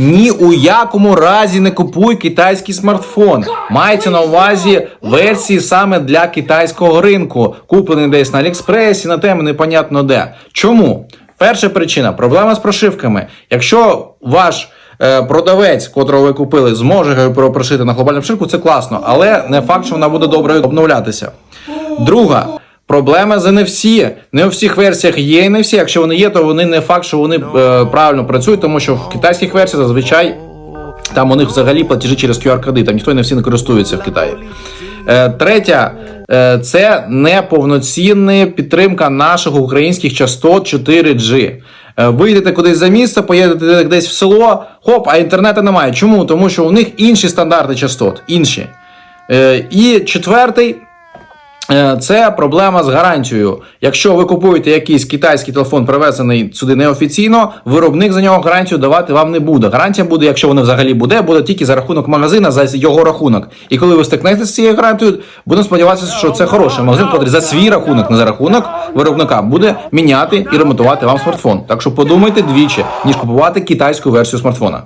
Ні у якому разі не купуй китайський смартфон. Мається на увазі версії саме для китайського ринку, куплений десь на Аліекспресі, на тему непонятно де. Чому? Перша причина проблема з прошивками. Якщо ваш е, продавець, котрого ви купили, зможе прошити на глобальну прошивку, це класно, але не факт, що вона буде добре обновлятися. Друга. Проблема з NFC. Не у всіх версіях є NFC. Якщо вони є, то вони не факт, що вони е, правильно працюють, тому що в китайських версіях зазвичай там у них взагалі платежі через QR-коди, там ніхто не всі не користується в Китаї. Е, третя е, це неповноцінна підтримка наших українських частот 4G. Е, Вийдете кудись за місце, поїдете десь в село, хоп, а інтернету немає. Чому? Тому що у них інші стандарти частот, інші. Е, І четвертий. Е, Це проблема з гарантією. Якщо ви купуєте якийсь китайський телефон, привезений сюди неофіційно, виробник за нього гарантію давати вам не буде. Гарантія буде, якщо вона взагалі буде, буде тільки за рахунок магазина, за його рахунок. І коли ви стикнетеся з цією гарантією, будемо сподіватися, що це хороший магазин, який за свій рахунок, не за рахунок виробника, буде міняти і ремонтувати вам смартфон. Так що подумайте двічі, ніж купувати китайську версію смартфона.